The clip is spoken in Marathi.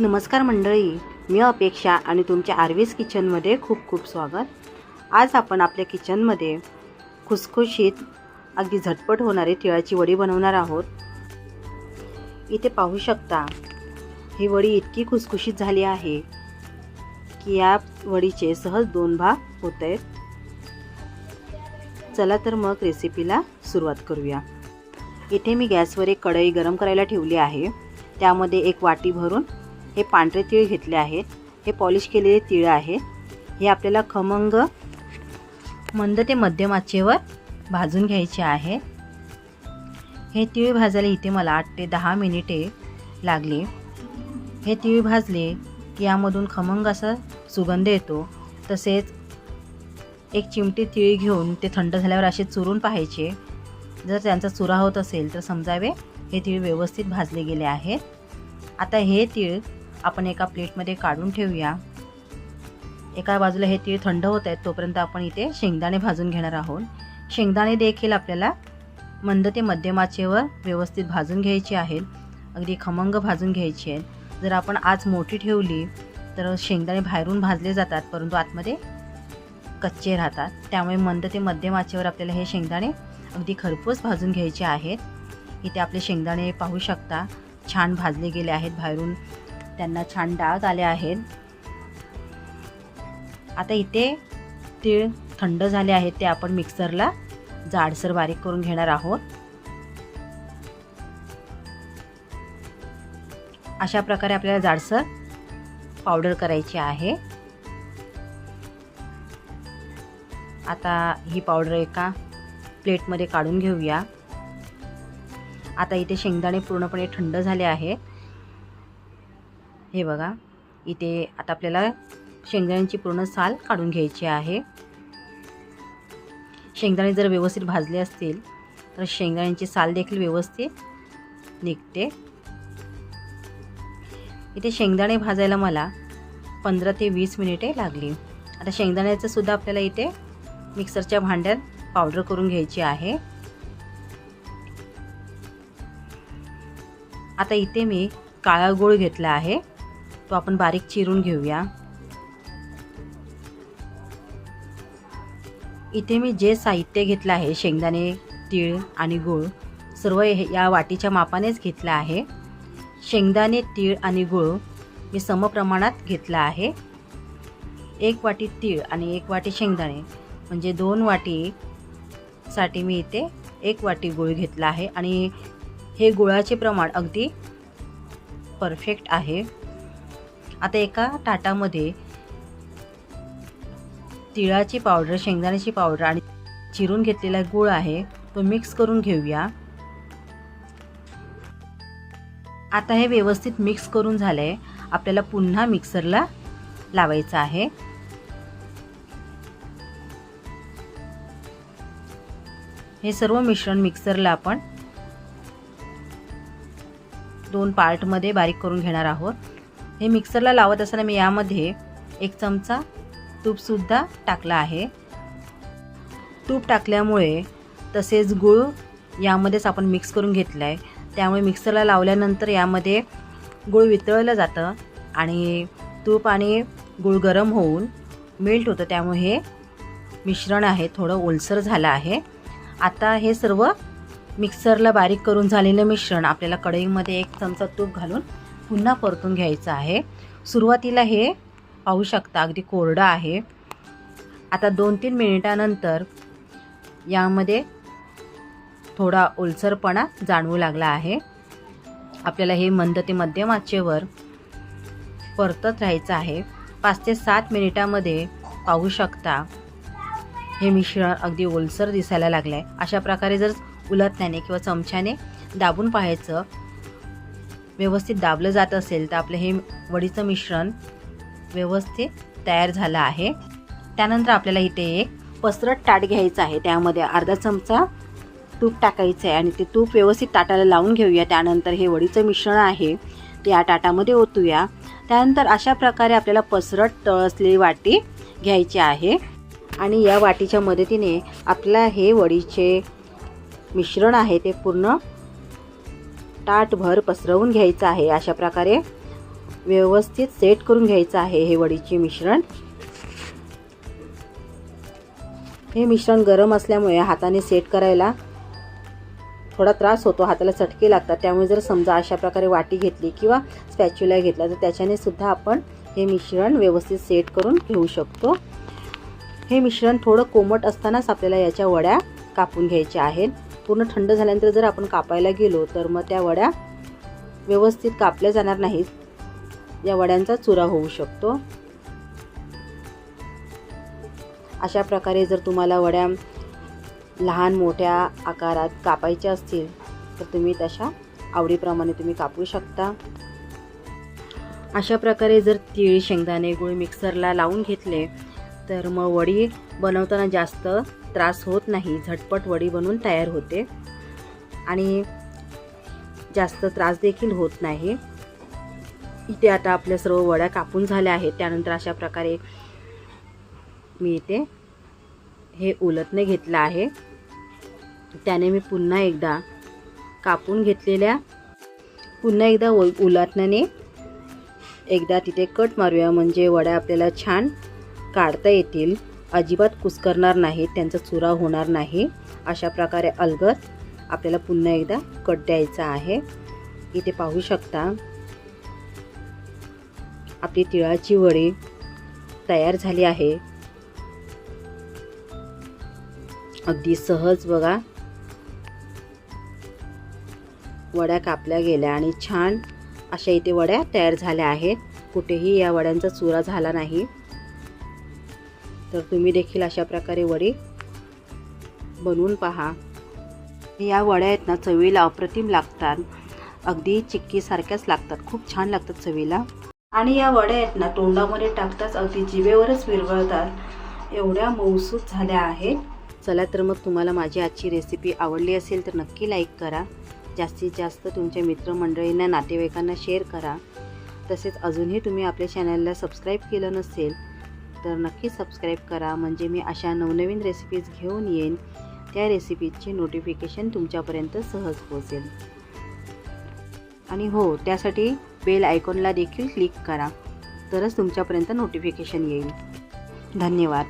नमस्कार मंडळी मी अपेक्षा आणि तुमच्या आर्वीस किचनमध्ये खूप खूप स्वागत. आज आपण आपल्या किचनमध्ये खुसखुशीत अगदी झटपट होणारी तिळाची वडी बनवणार आहोत. इथे पाहू शकता ही वडी इतकी खुसखुशीत झाली आहे की या वडीचे सहज दोन भाग होत आहेत. चला तर मग रेसिपीला सुरुवात करूया. इथे मी गॅसवर एक कढई गरम करायला ठेवली आहे. त्यामध्ये एक वाटी भरून हे पांढरे तीळ घेतले आहेत. हे पॉलिश केलेले तीळ आहे. हे आपल्याला खमंग मंद ते मध्यम आचेवर भाजून घ्यायचे आहे. हे तीळ भाजायला इथे मला आठ ते दहा मिनिटे लागली. हे तीळ भाजले की यामधून खमंग असा सुगंध येतो. तसेच एक चिमटी तीळ घेऊन ते थंड झाल्यावर असे चुरून पाहायचे. जर त्यांचा चुरा होत असेल तर समजावे हे तीळ व्यवस्थित भाजले गेले आहेत. आता हे तीळ आपण एका प्लेटमध्ये काढून ठेवूया. एका बाजूला हे तीळ थंड होत आहेत तोपर्यंत आपण इथे शेंगदाणे भाजून घेणार आहोत. शेंगदाणे देखील आपल्याला मंद ते मध्यम आचेवर व्यवस्थित भाजून घ्यायचे आहेत. अगदी खमंग भाजून घ्यायचे आहेत. जर आपण आज मोठी ठेवली तर शेंगदाणे बाहेरून भाजले जातात परंतु आतमध्ये कच्चे राहतात. त्यामुळे मंद ते मध्यम आचेवर आपल्याला हे शेंगदाणे अगदी खरपूस भाजून घ्यायचे आहेत. इथे आपले शेंगदाणे पाहू शकता. छान भाजले गेले आहेत बाहेरून. त्यांना छान डाग आले आहेत. आता इथे तीळ थंड झाले आहेत ते आपण मिक्सरला जाडसर बारीक करून घेणार आहोत. अशा प्रकारे आपल्याला जाडसर पावडर करायची आहे. आता ही पावडर एका प्लेटमध्ये काढून घेऊया. आता इथे शेंगदाणे पूर्णपणे थंड झाले आहे हे बघा. इथे आता आपल्याला शेंगदाण्यांची पूर्ण साल काढून घ्यायची आहे. शेंगदाणे जर व्यवस्थित भाजले असतील तर शेंगदाण्यांची साल देखील व्यवस्थित निघते. इथे शेंगदाणे भाजायला मला पंधरा ते वीस मिनिटे लागली. आता शेंगदाण्याचं सुद्धा आपल्याला इथे मिक्सरच्या भांड्यात पावडर करून घ्यायची आहे. आता इथे मी काळा गूळ घेतला आहे. तो आपण बारीक चिरून घेऊया. इथे मी जे साहित्य घेतलं आहे शेंगदाणे तीळ आणि गूळ सर्व हे या वाटीच्या मापानेच घेतलं आहे. शेंगदाणे तीळ आणि गूळ मी समप्रमाणात घेतला आहे. एक वाटी तीळ आणि एक वाटी शेंगदाणे म्हणजे दोन वाटीसाठी मी इथे एक वाटी गूळ घेतला आहे. आणि हे गुळाचे प्रमाण अगदी परफेक्ट आहे. आता एका ताटामध्ये तिळाची पावडर शेंगदाण्याची पावडर आणि चिरून घेतलेला गूळ आहे तो मिक्स करून घेऊया. आता हे व्यवस्थित मिक्स करून झालं आहे आपल्याला पुन्हा मिक्सरला लावायचं आहे. हे सर्व मिश्रण मिक्सरला आपण दोन पार्टमध्ये बारीक करून घेणार आहोत. हे मिक्सरला लावत असताना मी यामध्ये एक चमचा तूपसुद्धा टाकला आहे. तूप टाकल्यामुळे तसेच गूळ यामध्येच आपण मिक्स करून घेतला आहे त्यामुळे मिक्सरला लावल्यानंतर यामध्ये गूळ वितळलं जातं आणि तूप आणि गूळ गरम होऊन मेल्ट होतं. त्यामुळे हे मिश्रण आहे थोडं ओलसर झालं आहे. आता हे सर्व मिक्सरला बारीक करून झालेलं मिश्रण आपल्याला कढईमध्ये एक चमचा तूप घालून पुन्हा परतून घ्यायचं आहे. सुरुवातीला हे पाहू शकता अगदी कोरडं आहे. आता दोन तीन मिनिटानंतर यामध्ये थोडा ओलसरपणा जाणवू लागला आहे. आपल्याला हे मंद ते मध्यम आचेवर परतत राहायचं आहे. पाच ते सात मिनिटामध्ये पाहू शकता हे मिश्रण अगदी ओलसर दिसायला लागलं आहे अशा प्रकारे जर उलटण्याने किंवा चमच्याने दाबून पाहायचं व्यवस्थित दाबलं जात असेल तर आपलं हे वडीचं मिश्रण व्यवस्थित तयार झालं आहे. त्यानंतर आपल्याला इथे एक पसरट ताट घ्यायचं आहे. त्यामध्ये अर्धा चमचा तूप टाकायचं आहे आणि ते तूप व्यवस्थित ताटाला लावून घेऊया. त्यानंतर हे वडीचं मिश्रण आहे. ते या ताटामध्ये ओतूया. त्यानंतर अशा प्रकारे आपल्याला पसरट तळ असलेली वाटी घ्यायची आहे. आणि या वाटीच्या मदतीने आपल्याला हे वडीचे मिश्रण आहे ते पूर्ण ताटभर पसरवून घ्यायचं आहे. अशा प्रकारे व्यवस्थित सेट करून घ्यायचं आहे हे वडीचे मिश्रण. हे मिश्रण गरम असल्यामुळे हाताने सेट करायला थोडा त्रास होतो. हाताला चटके लागतात. त्यामुळे जर समजा अशा प्रकारे वाटी घेतली किंवा स्पॅच्युला घेतला तर त्याच्याने सुद्धा आपण हे मिश्रण व्यवस्थित सेट करून घेऊ शकतो. हे मिश्रण थोडं कोमट असतानाच आपल्याला याच्या वड्या कापून घ्यायच्या आहेत. पूर्ण थंड झाल्यानंतर जर आपण कापायला गेलो तर मग त्या वड्या व्यवस्थित कापल्या जाणार नाहीत. या वड्यांचा चुरा होऊ शकतो. अशा प्रकारे जर तुम्हाला वड्या लहान मोठ्या आकारात कापायच्या असतील तर तुम्ही तशा आवडीप्रमाणे तुम्ही कापू शकता. अशा प्रकारे जर तीळ शेंगदाणे गुळ मिक्सरला लावून घेतले तर मग वडी बनवताना जास्त त्रास होत नाही झटपट वडी बनवून तयार होते. आणि जास्त त्रास देखील होत नाही. इथे आता आपल्या सर्व वड्या कापून झाल्या आहेत. त्यानंतर अशा प्रकारे मी इथे हे उलटणे घेतलं आहे. त्याने मी पुन्हा एकदा कापून घेतलेल्या पुन्हा एकदा उ उलटण्याने एकदा तिथे कट मारूया. म्हणजे वड्या आपल्याला छान काढता येतील. अजिबात कुस्करणार नाही त्यांचा चुरा होणार नाही. अशा प्रकारे अलगद आपल्याला पुन्हा एकदा कट द्यायचा आहे. इथे पाहू शकता आपली तिळाची वडी तयार झाली आहे. अगदी सहज बघा. वड्या कापल्या गेल्या आणि छान अशा इथे वड्या तयार झाल्या आहेत. कुठेही या वड्यांचा चुरा झाला नाही. तर तुम्ही देखील अशा प्रकारे वडी बनवून पहा. या वड्या आहेत ना चवीला अप्रतिम लागतात. अगदी चिक्कीसारख्याच लागतात. खूप छान लागतात चवीला. आणि या वड्या आहेत ना तोंडामध्ये टाकताच अगदी जिभेवरच विरघळतात. एवढ्या मऊसूत झाल्या आहेत. चला तर मग तुम्हाला माझी आजची रेसिपी आवडली असेल तर नक्की लाईक करा. जास्तीत जास्त तुमच्या मित्रमंडळींना नातेवाईकांना शेअर करा. तसेच अजूनही तुम्ही आपल्या चॅनलला सबस्क्राईब केलं नसेल तर नक्की सबस्क्राईब करा. म्हणजे मी अशा नवनवीन रेसिपीज घेऊन येईन. त्या रेसिपीजचे नोटिफिकेशन तुमच्यापर्यंत सहज पोहोचेल. आणि हो त्यासाठी बेल आयकॉनला देखील क्लिक करा. तरच तुमच्यापर्यंत नोटिफिकेशन येईल. धन्यवाद.